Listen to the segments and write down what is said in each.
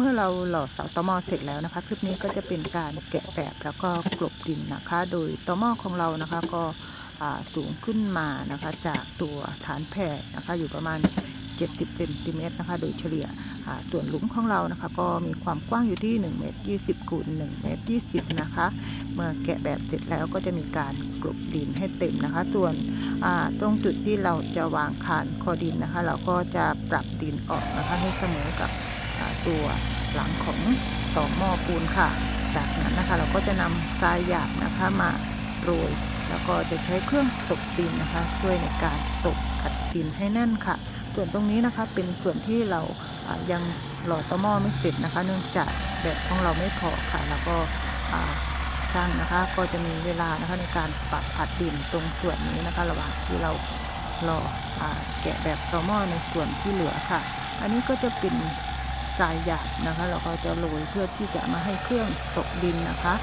มื่อเราหล่อเสาตอมอเสร็จแล้วนะคะคลิปนี้ก็จะเป็นการแกะแบบแล้วก็กลบดินนะคะ โดยตอมอของเรานะคะก็สูงขึ้นมานะคะจากตัวฐานแผ่นะคะอยู่ประมาณ 70เซนติเมตรนะคะโดยเฉลี่ยอ่าส่วนหลุมของเรานะคะ ก็มีความกว้างอยู่ที่1เมตร20คูณ1เมตร20นะคะ เมื่อแกะแบบเสร็จแล้วก็จะมีการกลบดินให้เต็มนะคะ ส่วนตรงจุดที่เราจะวางคานคอดินนะคะ เราก็จะปรับดินออกนะคะให้เสมอกับ ตัวหลังของต่อหม้อปูนค่ะ จากนั้นนะคะเราก็จะนำทรายหยาบนะคะมาโรยแล้วก็จะใช้เครื่องตกดินนะคะ ช่วยในการตกอัดดินให้แน่นค่ะ ส่วนตรงนี้นะคะเป็นส่วนที่เรายังหล่อตอหม้อไม่เสร็จนะคะ เนื่องจากแบบของเราไม่พอค่ะ แล้วก็ช่างนะคะ ก็จะมีเวลานะคะในการปรับอัดดินตรงส่วนนี้นะคะ ระหว่างที่เรารออ่าแกะแบบตอหม้อในส่วนที่เหลือค่ะ อันนี้ก็จะเป็น ทรายหยาบนะคะ เราก็จะโรยเพื่อที่จะมาให้เครื่องตกดินนะคะ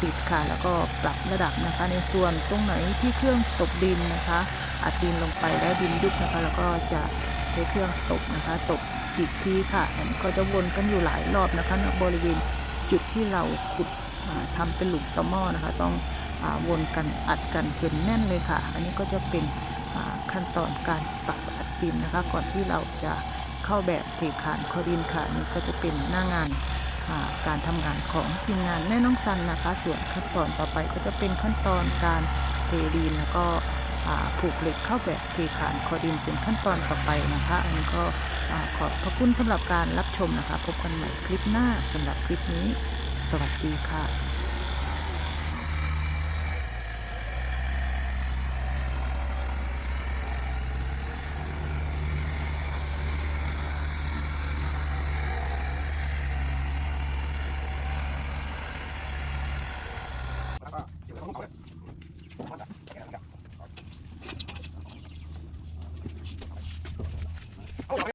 ติดค่ะแล้วก็ปรับระดับนะคะ ในส่วนตรงไหนที่เครื่องตกดินนะคะ อัดดินลงไปแล้วดินยุบนะคะ แล้วก็จะใช้เครื่องตกนะคะ ตกอีกทีค่ะอันก็จะวนกันอยู่หลายรอบนะคะณบริเวณจุดที่เราขุดอ่าทำเป็นหลุมตะหม้อนะคะ ต้องอวนกันอัดกันจนแน่นเลยค่ะ อันนี้ก็จะเป็นขั้นตอนการปักอัดดินนะคะ ก่อนที่เราจะ เข้าแบบเทคานคอดินค่ะอันนี่ก็จะเป็นหน้างานาการทำงานของทีมงานแม่น้องซันนะคะ ส่วนขั้นตอนต่อไปก็จะเป็นขั้นตอนการเทดินแล้วก็ผูกเหล็กเข้าแบบเทขานคอดินเป็นขั้นตอนต่อไปนะคะ อันนี้ก็อ่าขอบพระคุณสำหรับการรับชมนะคะ พบกันใหม่คลิปหน้าสำหรับคลิปนี้ สวัสดีค่ะ